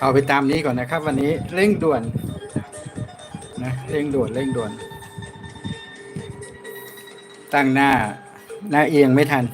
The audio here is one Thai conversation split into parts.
เอาไปตามนี้ก่อนนะครับ วันนี้เร่งด่วนนะเร่งด่วนเร่งด่วน ตั้งหน้าหน้าเอียงไม่ทัน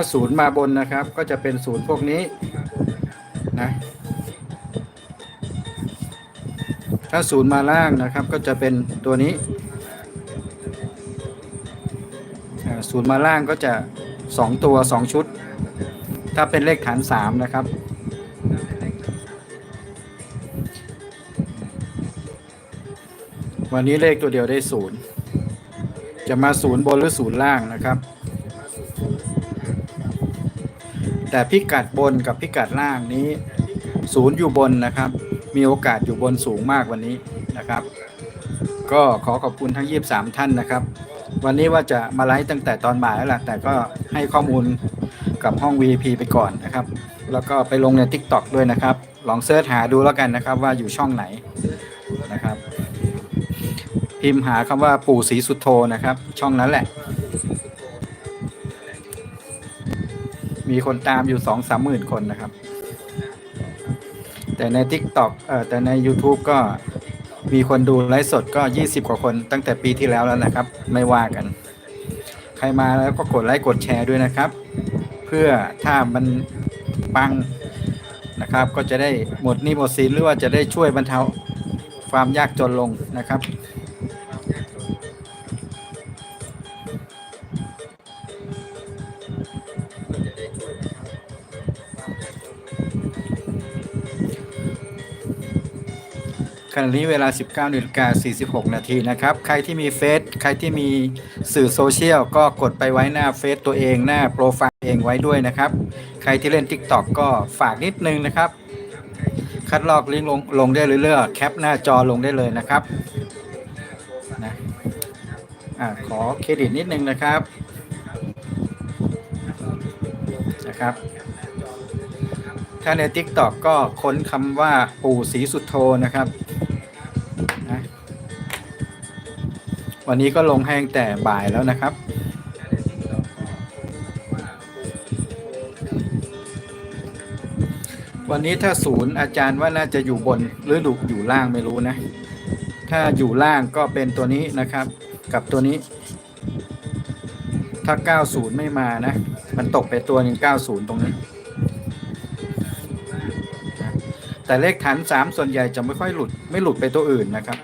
าศูนย์มาบนนะครับ ก็จะเป็นศูนย์พวกนี้นะถ้าศูนย์มาล่างนะครับ ก็จะเป็นตัวนี้ศูนย์มาล่างก็จะสองตัวสองชุด ถ้าเป็นเลขฐานสามนะครับ วันนี้เลขตัวเดียวได้ศูนย์จะมาศูนย์บนหรือศูนย์ล่างนะครับ แต่พิกัดบนกับพิกัดล่างนี้ศูนย์อยู่บนนะครับ มีโอกาสอยู่บนสูงมากวันนี้นะครับ ก็ขอขอบคุณทั้ง 23 ท่านนะครับ วันนี้ว่าจะมาไลฟ์ตั้งแต่ตอนบ่ายแล้วล่ะแต่ก็ให้ข้อมูลกับห้อง VIP ไปก่อนนะครับ แล้วก็ไปลงใน TikTok ด้วยนะครับ ลองเสิร์ชหาดูแล้วกันนะครับว่าอยู่ช่องไหนนะครับ พิมพ์หาคำว่าปู่ศรีสุโธนะครับ ช่องนั้นแหละ มีคนตามอยู่สองสามหมื่นคนนะครับ แต่ใน TikTok เอ่อแต่ใน YouTube ก็มีคนดูไลฟ์สดก็ 20 กว่าคนตั้งแต่ปีที่แล้วแล้วนะครับ ไม่ว่ากัน ใครมาแล้วก็กดไลค์กดแชร์ด้วยนะครับ เพื่อถ้ามันปังนะครับ ก็จะได้หมดหนี้หมดสินหรือว่าจะได้ช่วยบรรเทาความยากจนลงนะครับ ณะนี้เวลา 19นาฬิกา46 นาทีนะครับ ใครที่มีเฟซใครที่มีสื่อโซเชียลก็กดไปไว้หน้าเฟซตัวเองหน้าโปรไฟล์เองไว้ด้วยนะครับ ใครที่เล่น TikTok ก็ฝากนิดนึงนะครับ คัดลอกลิงก์ลงลงได้เรื่อยๆแคปหน้าจอลงได้เลยนะครับนะอขอเครดิตนิดนึงนะครับนะครับถ้าใน TikTok ก็ค้นคำว่าปู่ศรีสุดโทนะครับ วันนี้ก็ลงให้ตั้งแต่บ่ายแล้วนะครับ วันนี้ถ้าศูนย์อาจารย์ว่าน่าจะอยู่บนหรือดูอยู่ล่างไม่รู้นะ ถ้าอยู่ล่างก็เป็นตัวนี้นะครับ กับตัวนี้ ถ้า 90 ไม่มานะ มันตกไปตัวหนึ่ง90 ตรงนี้แต่เลขฐาน 3 ส่วนใหญ่จะไม่ค่อยหลุด ไม่หลุดไปตัวอื่นนะครับ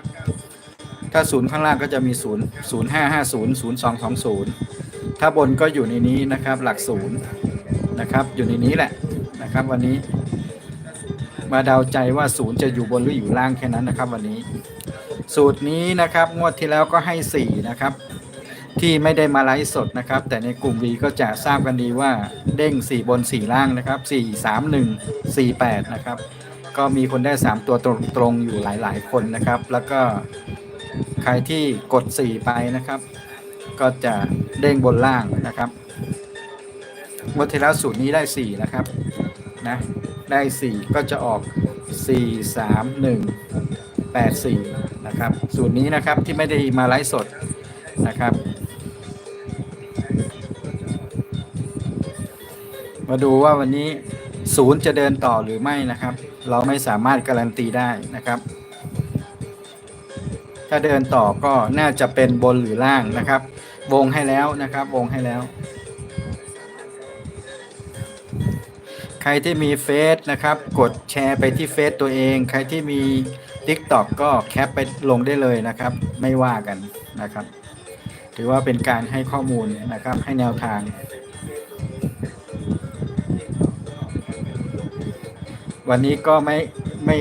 ถ้าศูนย์ข้างล่างก็จะมี0 0 5 5 0 0 2 2 0ถ้าบนก็อยู่ในนี้นะครับ หลักศูนย์นะครับ อยู่ในนี้แหละนะครับ วันนี้ มาเดาใจว่าศูนย์จะอยู่บนหรืออยู่ล่างแค่นั้นนะครับ วันนี้ สูตรนี้นะครับงวดที่แล้วก็ให้4นะครับ ที่ไม่ได้มาไลฟ์สดนะครับ แต่ในกลุ่ม V ก็จะทราบกันดีว่าเด้ง 4 บน 4 ล่างนะครับ4 3 1 4 8นะครับก็มีคนได้ 3 ตัวตรงๆอยู่หลาย ๆ คนนะครับ แล้วก็ รที่กด 4 ไปนะครับ ก็จะเด้งบนล่างนะครับงวดที่แล้วสูตรนี้ได้ 4 นะครับนะได้ 4 ก็จะออก 4 3 1 8 4นะครับ สูตรนี้นะครับที่ไม่ได้มาไลฟ์สดนะครับ มาดูว่าวันนี้ศูนย์จะเดินต่อหรือไม่นะครับ เราไม่สามารถการันตีได้นะครับ ถ้าเดินต่อก็น่าจะเป็นบนหรือล่างนะครับ วงให้แล้วนะครับ วงให้แล้ว ใครที่มีเฟซนะครับ กดแชร์ไปที่เฟซตัวเอง ใครที่มี TikTok ก็แคปไปลงได้เลยนะครับ ไม่ว่ากันนะครับ ถือว่าเป็นการให้ข้อมูลนะครับ ให้แนวทางวันนี้ก็ไม่ไม่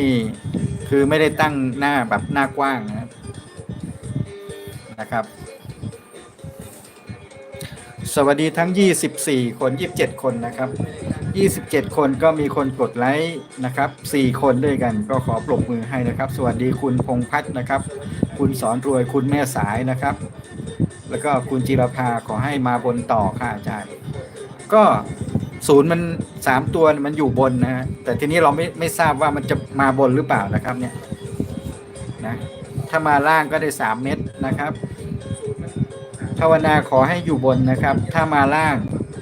คือไม่ได้ตั้งหน้าแบบหน้ากว้างนะครับ นะครับ สวัสดีทั้ง 24 คน 27 คนนะครับ 27 คนก็มีคนกดไลค์นะครับ 4 คนด้วยกันก็ขอปรบมือให้นะครับ สวัสดีคุณพงพัฒน์นะครับ คุณสอนรวยคุณแม่สายนะครับ แล้วก็คุณจิรภาขอให้มาบนต่อค่ะอาจารย์ ก็ศูนย์มันสามตัวมันอยู่บนนะฮะแต่ทีนี้เราไม่ไม่ทราบว่ามันจะมาบนหรือเปล่านะครับเนี่ยนะ ถ้ามาล่างก็ได้ 3 เม็ดนะครับ ภาวนาขอให้อยู่บนนะครับ ถ้ามาล่าง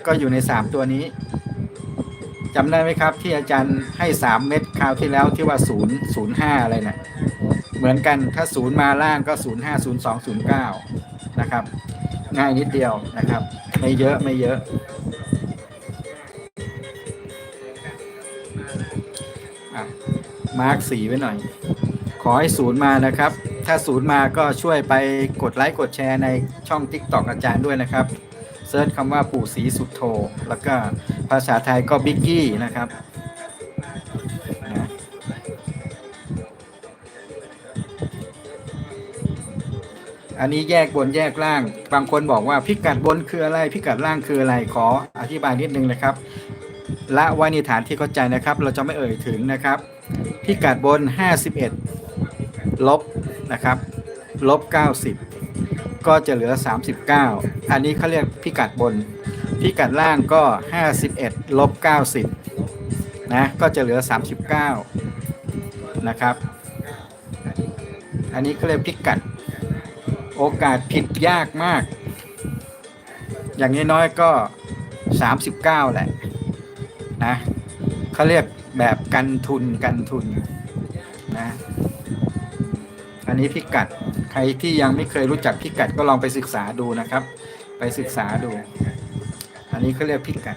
ก็อยู่ใน 3 ตัวนี้จำได้ไหมครับ ที่อาจารย์ให้ 3 เม็ดคราวที่แล้วที่ว่า 0 0 5 อะไรเนะ่ยเหมือนกันถ้า 0 มาล่างก็ 0 5 0 2 0 9 นะครับ ง่ายนิดเดียวนะครับ ไม่เยอะไม่เยอะมาร์กสีไว้หน่อย ขอให้ศูนย์มานะครับ ถ้าศูนย์มาก็ช่วยไปกดไลค์กดแชร์ในช่อง t ิ k t o k อาจารย์ด้วยนะครับเซิร์ชคำว่าปู่ศรีสุดโท แล้วก็ภาษาไทยก็บิ๊กกี้นะครับอันนี้แยกบนแยกล่าง บางคนบอกว่าพิกัดบนคืออะไร พิกัดล่างคืออะไร ขออธิบายนิดนึงนะครับ ละไว้ในฐานที่เข้าใจนะครับ เราจะไม่เอ่ยถึงนะครับ พิกัดบน 51 ลบ นะครับลบ 90 ก็จะเหลือ 39 อันนี้เขาเรียกพิกัดบน พิกัดล่างก็ 51ลบ90นะก็จะเหลือ 39 นะครับ อันนี้เขาเรียกพิกัด โอกาสผิดยากมาก อย่างน้อยๆก็ 39 แหละนะเขาเรียกแบบกันทุนกันทุนนะ นนี้พิกัดใครที่ยังไม่เคยรู้จักพิกัดก็ลองไปศึกษาดูนะครับ ไปศึกษาดู อันนี้เขาเรียกพิกัด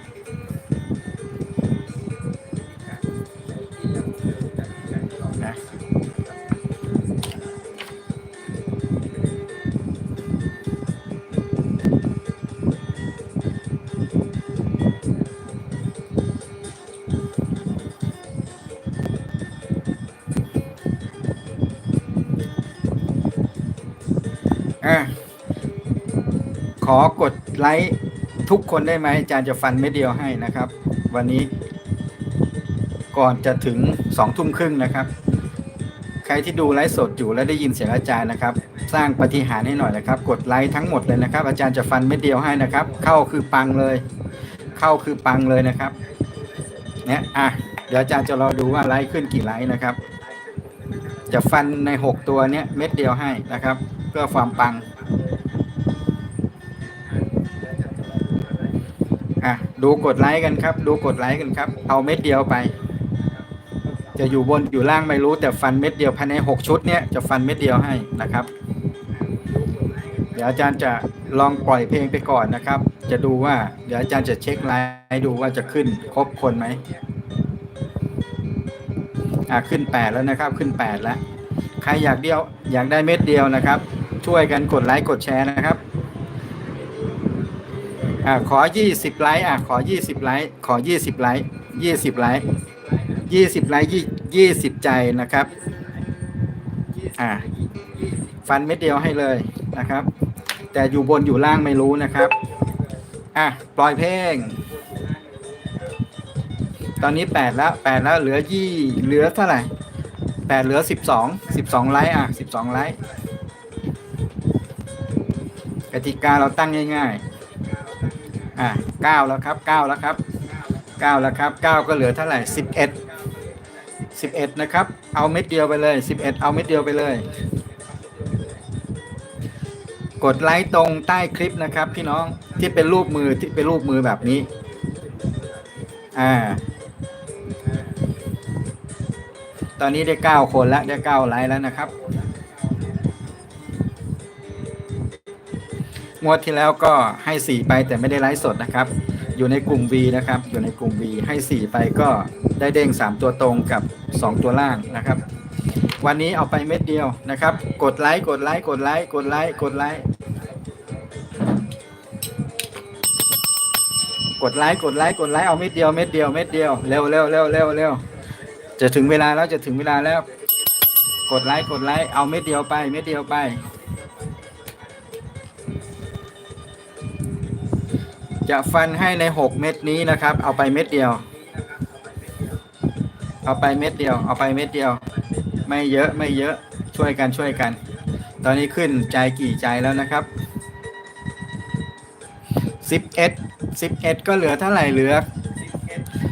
ขอกดไลค์ทุกคนได้ไหมอาจารย์จะฟันเม็ดเดียวให้นะครับ วันนี้ ก่อนจะถึงสองทุ่มครึ่งนะครับ ใครที่ดูไลฟ์สดอยู่และได้ยินเสียงอาจารย์นะครับ สร้างปฏิหารให้หน่อยนะครับ กดไลค์ทั้งหมดเลยนะครับ อาจารย์จะฟันเม็ดเดียวให้นะครับ เข้าคือปังเลย เข้าคือปังเลยนะครับเนี่ยอะเดี๋ยวอาจารย์จะรอดูว่าไลค์ขึ้นกี่ไลค์นะครับ จะฟันใน 6 ตัวเนี้ยเม็ดเดียวให้นะครับ เพื่อความปัง อะดูกดไลค์กันครับ ดูกดไลค์กันครับ เอาเม็ดเดียวไป จะอยู่บนอยู่ล่างไม่รู้แต่ฟันเม็ดเดียวภายใน6ชุดเนี้ยจะฟันเม็ดเดียวให้นะครับ เดี๋ยวอาจารย์จะลองปล่อยเพลงไปก่อนนะครับ จะดูว่าเดี๋ยวอาจารย์จะเช็คไลน์ดูว่าจะขึ้นครบคนไหมอะขึ้น 8 แล้วนะครับขึ้น 8 แล้ว ใครอยากเดียวอยากได้เม็ดเดียวนะครับ ช่วยกันกดไลค์กดแชร์นะครับ อ่าขอ20ไลค์อะขอ20ไลค์ขอ20ไลค์20ไลค์20ไลค์ยี่20ใจนะครับ อ่าฟันเม็ดเดียวให้เลยนะครับ แต่อยู่บนอยู่ล่างไม่รู้นะครับ อะปล่อยเพลง ตอนนี้8แล้ว8แล้วเหลือยี่เหลือเท่าไหร่แปดเหลือสิบสองสิบสองไลค์อะสิบสองไลค์กติกาเราตั้งง่าย ๆ อะเก้าแล้วครับเก้าแล้วครับเก้าแล้วครับเก้าก็เหลือเท่าไหร่สิบเอ็ดสิบเอ็ดนะครับ เอาเม็ดเดียวไปเลยสิบเอ็ดเอาเม็ดเดียวไปเลย กดไลค์ตรงใต้คลิปนะครับพี่น้องที่เป็นรูปมือที่เป็นรูปมือแบบนี้อ่าตอนนี้ได้9คนแล้วได้9ไลค์แล้วนะครับ งวดที่แล้วก็ให้ 4 ไปแต่ไม่ได้ไลฟ์สดนะครับ อยู่ในกลุ่ม V นะครับ อยู่ในกลุ่ม V ให้ 4 ไปก็ได้เด้ง 3 ตัวตรงกับ 2 ตัวล่างนะครับ วันนี้เอาไปเม็ดเดียวนะครับ กดไลค์กดไลค์กดไลค์กดไลค์กดไลค์กดไลค์กดไลค์กดไลค์เอาเม็ดเดียวเม็ดเดียวเม็ดเดียวเร็วเร็วเร็วเร็วเร็วจะถึงเวลาแล้วจะถึงเวลาแล้ว กดไลค์กดไลค์เอาเม็ดเดียวไปเม็ดเดียวไป จะฟันให้ใน6เม็ดนี้นะครับ เอาไปเม็ดเดียว เอาไปเม็ดเดียว เอาไปเม็ดเดียว ไม่เยอะไม่เยอะช่วยกันช่วยกัน ตอนนี้ขึ้นใจกี่ใจแล้วนะครับ11 11ก็เหลือเท่าไหร่เหลือ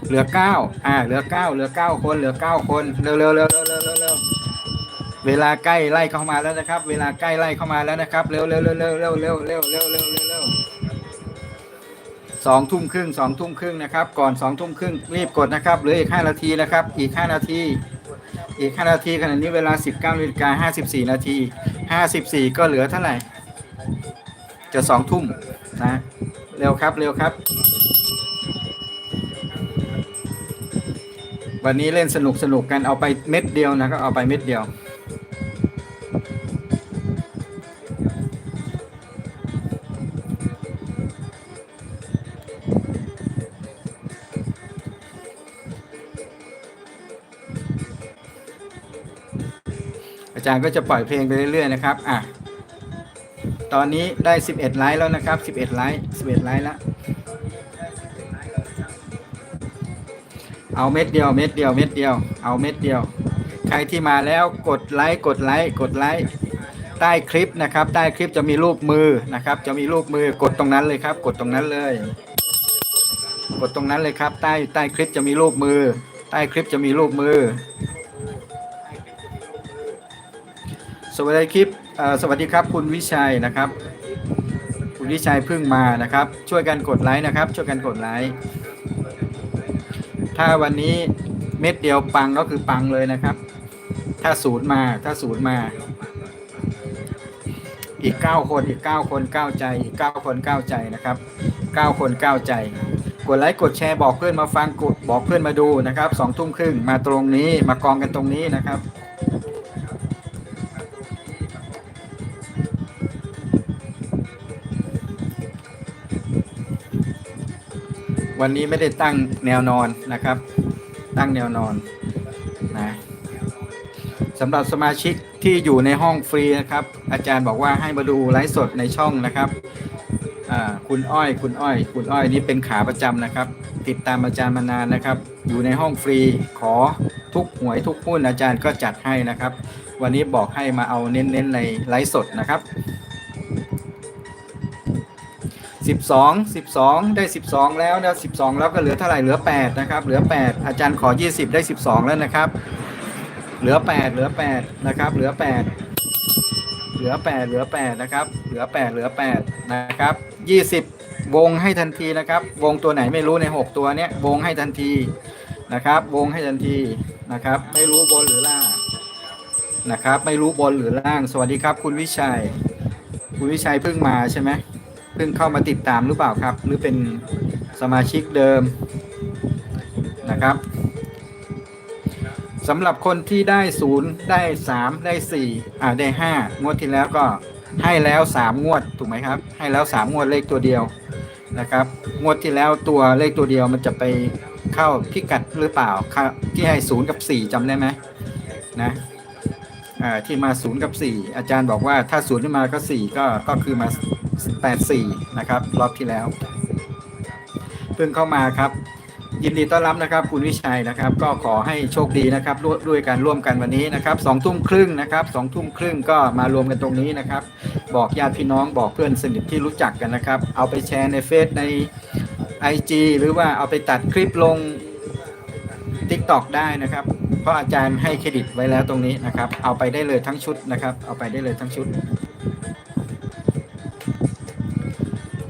เหลือเก้าอ่าเหลือเก้าเหลือเก้าคนเหลือเก้าคนเร็วเร็วเร็วเร็วเร็วเร็วเวลาใกล้ไล่เข้ามาแล้วนะครับ เวลาใกล้ไล่เข้ามาแล้วนะครับ เร็วเร็วเร็วเร็วเร็วเร็วเร็วเร็วเร็วเร็วเร็ว สองทุ่มครึ่งสองทุ่มครึ่งนะครับ ก่อนสองทุ่มครึ่งรีบกดนะครับเหลืออีกห้านาทีนะครับ อีกห้านาที อีกห้านาทีขณะนี้เวลาสิบเก้านาฬิกาห้าสิบสี่นาทีห้าสิบสี่ก็เหลือเท่าไหร่ จะสองทุ่มนะ เร็วครับเร็วครับ วันนี้เล่นสนุกสนุกกันเอาไปเม็ดเดียวนะครับเอาไปเม็ดเดียว จารย์ก็จะปล่อยเพลงไปเรื่อยๆนะครับอะตอนนี้ได้ 11 ไลค์แล้วนะครับ 11 ไลค์ 11 ไลค์แล้ว เอาเม็ดเดียว เม็ดเดียว เม็ดเดียว เอาเม็ดเดียว ใครที่มาแล้วกดไลค์ กดไลค์ กดไลค์ ใต้คลิปนะครับ ใต้คลิปจะมีรูปมือนะครับ จะมีรูปมือ กดตรงนั้นเลยครับ กดตรงนั้นเลย กดตรงนั้นเลยครับ ใต้ ใต้คลิปจะมีรูปมือ ใต้คลิปจะมีรูปมือ สวัสดีคลิปเอ่อสวัสดีครับคุณวิชัยนะครับ คุณวิชัยเพิ่งมานะครับ ช่วยกันกดไลค์นะครับ ช่วยกันกดไลค์ถ้าวันนี้เม็ดเดียวปังก็คือปังเลยนะครับ ถ้าศูนย์มาถ้าศูนย์มา อีก9คนอีก9คน9ใจอีก9คน9ใจนะครับ9คน9ใจกดไลค์กดแชร์บอกเพื่อนมาฟังกดบอกเพื่อนมาดูนะครับสองทุ่มครึ่งมาตรงนี้มากองกันตรงนี้นะครับ วันนี้ไม่ได้ตั้งแนวนอนนะครับ ตั้งแนวนอนนะสำหรับสมาชิกที่อยู่ในห้องฟรีนะครับ อาจารย์บอกว่าให้มาดูไลฟ์สดในช่องนะครับคุณอ้อยคุณอ้อย คุณอ้อยนี่เป็นขาประจำนะครับ ติดตามอาจารย์มานานนะครับ อยู่ในห้องฟรีขอทุกหวยทุกหุ้นอาจารย์ก็จัดให้นะครับ วันนี้บอกให้มาเอาเน้นๆในไลฟ์สดนะครับ 12 12 ได้ 12 แล้วนะ12 แล้วก็เหลือเท่าไหร่เหลือ 8 นะครับ เหลือ 8 อาจารย์ขอ 20 ได้ 12 แล้วนะครับ เหลือ 8 เหลือ 8 นะครับ เหลือ 8 เหลือ 8 เหลือ 8 นะครับ เหลือ 8 เหลือ 8 นะครับ 20 วงให้ทันทีนะครับ วงตัวไหนไม่รู้ใน 6 ตัวเนี้ยวงให้ทันทีนะครับ วงให้ทันทีนะครับ ไม่รู้บนหรือล่าง นะครับ ไม่รู้บนหรือล่าง สวัสดีครับ คุณวิชัย คุณวิชัยเพิ่งมาใช่ไหม เพิ่งเข้ามาติดตามหรือเปล่าครับ หรือเป็นสมาชิกเดิมนะครับสำหรับคนที่ได้ศูนย์ได้สามได้สี่อ่าได้ห้างวดที่แล้วก็ให้แล้วสามงวดถูกไหมครับ ให้แล้วสามงวดเลขตัวเดียวนะครับ งวดที่แล้วตัวเลขตัวเดียวมันจะไปเข้าพิกัดหรือเปล่าที่ให้ศูนย์กับสี่จำได้ไหมนะอ่าที่มาศูนย์กับสี่อาจารย์บอกว่าถ้าศูนย์ขึ้นมาก็สี่ก็ก็คือมา 84 นะครับ รอบที่แล้ว เพิ่งเข้ามาครับ ยินดีต้อนรับนะครับ คุณวิชัยนะครับ ก็ขอให้โชคดีนะครับร่วมด้วยกันร่วมกันวันนี้นะครับสองทุ่มครึ่งนะครับสองทุ่มครึ่งก็มารวมกันตรงนี้นะครับ บอกญาติพี่น้องบอกเพื่อนสนิทที่รู้จักกันนะครับ เอาไปแชร์ในเฟซใน IG หรือว่าเอาไปตัดคลิปลง TikTok ได้นะครับ เพราะอาจารย์ให้เครดิตไว้แล้วตรงนี้นะครับ เอาไปได้เลยทั้งชุดนะครับ เอาไปได้เลยทั้งชุด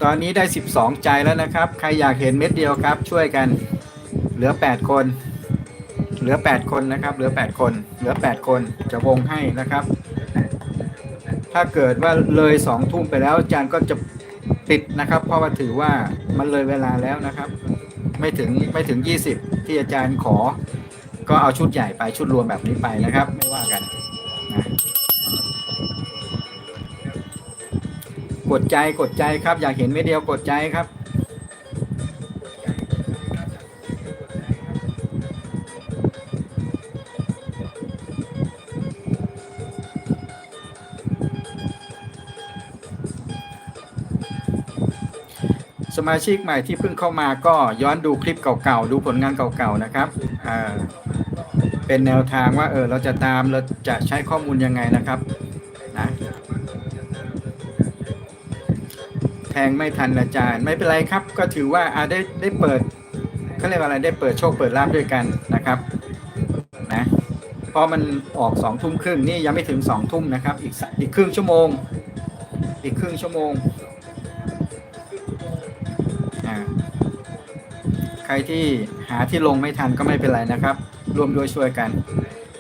ตอนนี้ได้ 12 ใจแล้วนะครับ ใครอยากเห็นเม็ดเดียวครับ ช่วยกัน เหลือ 8 คน เหลือ 8 คนนะครับ เหลือ 8 คน เหลือ 8 คนจะวงให้นะครับ ถ้าเกิดว่าเลย2ทุ่มไปแล้วอาจารย์ก็จะปิดนะครับ เพราะว่าถือว่ามันเลยเวลาแล้วนะครับ ไม่ถึงไม่ถึง 20 ที่อาจารย์ขอ ก็เอาชุดใหญ่ไปชุดรวมแบบนี้ไปนะครับ ไม่ว่ากันนะ ก ดใจกดใจครับ อยากเห็นไม่เดียวกดใจครับ สมาชิกใหม่ที่เพิ่งเข้ามาก็ย้อนดูคลิปเก่าๆ ดูผลงานเก่าๆนะครับเป็นแนวทางว่าเออเราจะตามเราจะใช้ข้อมูลยังไงนะครับ ทงไม่ทันอาจารย์ ไม่เป็นไรครับ ก็ถือว่าอาได้ได้เปิดเขาเรียกว่าอะไรได้เปิดโชคเปิดลาบด้วยกันนะครับนะพราะมันออกสองทุ่มครึ่งนี่ยังไม่ถึงสองทุ่มนะครับ อีกอีกครึ่งชั่วโมง อีกครึ่งชั่วโมงใครที่หาที่ลงไม่ทันก็ไม่เป็นไรนะครับ รวมด้วยช่วยกัน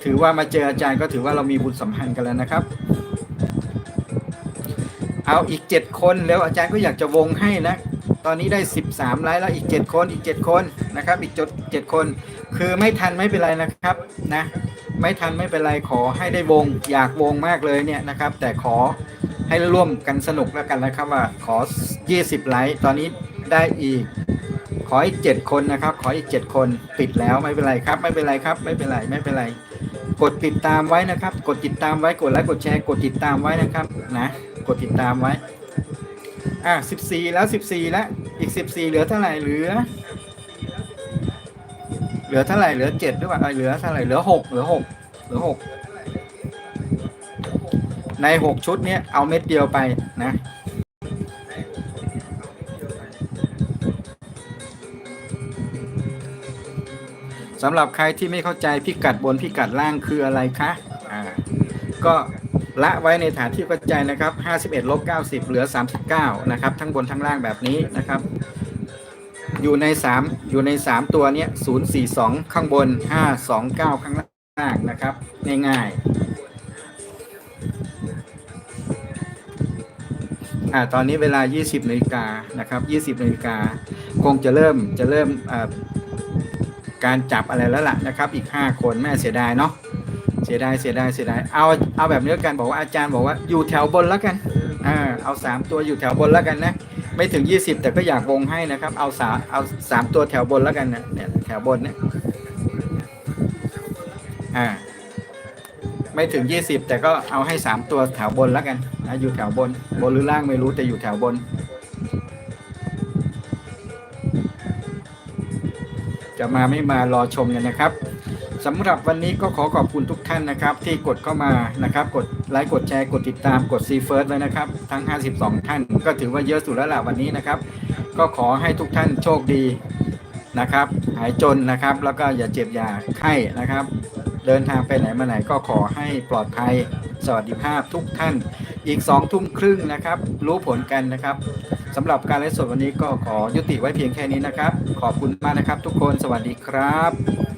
ถือว่ามาเจออาจารย์ก็ถือว่าเรามีบุญสัมพันธ์กันแล้วนะครับ เอาอีกเจ็ดคนแล้วอาจารย์ก็อยากจะวงให้นะ ตอนนี้ได้ 13ไลค์แล้วอีก 7 คนอีก 7 คนนะครับ อีกจด7คน คือไม่ทันไม่เป็นไรนะครับนะไม่ทันไม่เป็นไรขอให้ได้วง อยากวงมากเลยเนี่ยนะครับ แต่ขอให้ร่วมกันสนุกแล้วกันนะครับว่าขอ 20 ไลค์ตอนนี้ได้อีก ขออีก 7 คนนะครับ ขออีก 7 คนปิดแล้วไม่เป็นไรครับ ไม่เป็นไรครับ ไม่เป็นไรไม่เป็นไร กดติดตามไว้นะครับ กดติดตามไว้กดไลค์กดแชร์กดติดตามไว้นะครับนะ กดติดตามไว้ อะสิบสี่แล้วสิบสี่แล้ว อีกสิบสี่เหลือเท่าไหร่เหลือ เหลือเท่าไหร่เหลือเจ็ดหรือเปล่าเหลือเท่าไหร่เหลือหกเหลือหกเหลือหกในหกชุดเนี้ยเอาเม็ดเดียวไปนะสำหรับใครที่ไม่เข้าใจพิกัดบนพิกัดล่างคืออะไรคะ อ่า ก็ ละไว้ในฐานที่เข้าใจนะครับ51ลบ90 เหลือ 39 นะครับ ทั้งบนทั้งล่างแบบนี้นะครับ อยู่ใน 3 อยู่ใน 3 ตัวเนี้ย042 ข้างบน 529 ข้างล่างนะครับ ง่ายๆอ่าตอนนี้เวลา 20นาฬิกานะครับ 20นาฬิกาคงจะเริ่มจะเริ่มการจับอะไรแล้วล่ะนะครับ อีก 5 คนแม่เสียดายเนาะ เสียดายเสียดายเสียดายเอาเอาแบบนี้แล้วกันบอกว่าอาจารย์บอกว่าอยู่แถวบนแล้วกันอ่าเอา3ตัวอยู่แถวบนแล้วกันนะไม่ถึง 20 แต่ก็อยากวงให้นะครับ เอาสาเอาสามตัวแถวบนแล้วกันนะเนี่ยแถวบนเนี่ยอ่าไม่ถึง 20 แต่ก็เอาให้ 3 ตัวแถวบนแล้วกันนะอยู่แถวบน บนหรือล่างไม่รู้แต่อยู่แถวบน จะมาไม่มารอชมกันนะครับ สำหรับวันนี้ก็ขอขอบคุณทุกท่านนะครับ ที่กดเข้ามานะครับ กดไลค์กดแชร์กดติดตามกดซีเฟิร์สไว้นะครับ ทั้ง 52 ท่านก็ถือว่าเยอะสุดแล้วล่ะวันนี้นะครับ ก็ขอให้ทุกท่านโชคดีนะครับ หายจนนะครับ แล้วก็อย่าเจ็บอย่าไข้นะครับ เดินทางไปไหนมาไหนก็ขอให้ปลอดภัยสวัสดิภาพทุกท่าน อีก2ทุ่มครึ่งนะครับ รู้ผลกันนะครับสำหรับการไลฟ์สดวันนี้ก็ขอยุติไว้เพียงแค่นี้นะครับ ขอบคุณมากนะครับทุกคนสวัสดีครับ